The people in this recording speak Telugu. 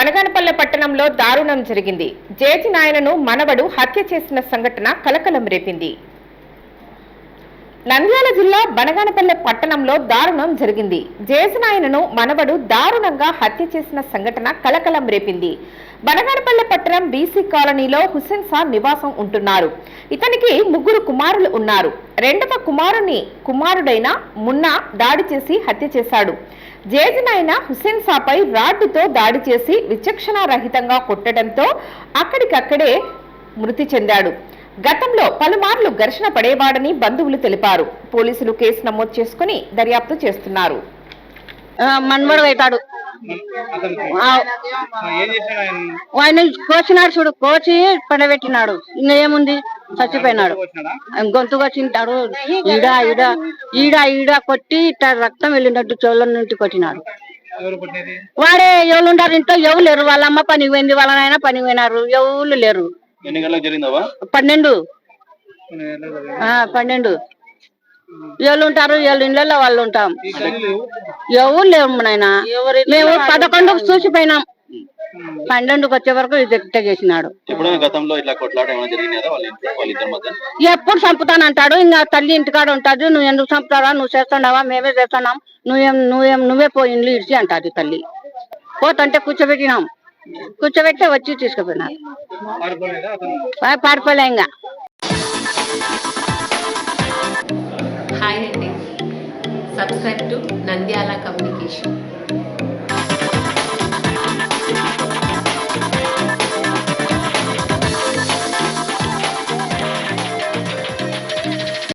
బనగానపల్లె పట్టణంలో దారుణం జరిగింది. జేజి నాయనను మనవడు హత్య చేసిన సంఘటన కలకలం రేపింది. నంద్యాల జిల్లా బనగానపల్లె పట్టణంలో దారుణం జరిగింది. జయసనాయనను మనవడు దారుణంగా హత్య చేసిన సంఘటన కలకలం రేపింది. బనగానపల్లె పట్టణం బీసీ కాలనీలో హుస్సేన్ సా నివాసం ఉంటున్నారు. ఇతనికి ముగ్గురు కుమారులు ఉన్నారు. రెండవ కుమారుని కుమారుడైన మున్నా దాడి చేసి హత్య చేశాడు. జేజనాయన హుస్సేన్ సాపై రాడ్డుతో దాడి చేసి విచక్షణారహితంగా కొట్టడంతో అక్కడికక్కడే మృతి చెందాడు. గతంలో పలుమార్లు ఘర్షణ పడేవాడని బంధువులు తెలిపారు. పోలీసులు కేసు నమోదు చేసుకుని దర్యాప్తు చేస్తున్నారు. మన్మడు అవుతాడు ఆయన కోసినాడు చూడు కోసి పండబెట్టినాడు. ఇంకా ఏముంది? చచ్చిపోయినాడు. వచ్చినాడా ఆయన గొంతు వచ్చింటాడు ఈడ ఈడ ఈడ ఈడ కొట్టి ఇట్లా రక్తం వెళ్ళినట్టు చెవుల నుండి కొట్టినాడు. వాడే ఎవరు ఉంటారు ఇంట్లో? ఎవరు లేరు? వాళ్ళ అమ్మ పనికి పోయింది వాళ్ళ నాయన పనికి పోయినారు. ఎవరు లేరు? ఎన్ని గంటలకు జరిగిందవా పన్నెండు. ఆ పన్నెండు. ఎవరు ఉంటారు? ఎవరు ఇళ్ళల్లో వాళ్ళు ఉంటాం. ఎవరు లేవు నాయన. మేము పదకొండుకు చూసిపోయినాం. పన్నెండుకి వచ్చే వరకు వాళ్ళ వాళ్ళ మధ్య? ఎప్పుడు చంపుతానంటాడు ఇంకా తల్లి ఇంటికాడ ఉంటుంది. నువ్వు ఎందుకు చంపుతావా? నువ్వు చేస్తున్నావా? మేమే చేస్తున్నాం. నువ్వేం నువ్వేం నువ్వే పోయి ఇండ్లు ఇడిచి అంటాది తల్లి. పోతంటే కూర్చోబెట్టినాం. కూర్చోబెట్టి వచ్చి తీసుకుపోయినారు పారిపోలేదా అతను? పా- పారిపోలే ఇంకా. హాయ్ అండి. Subscribe to Nandyal communication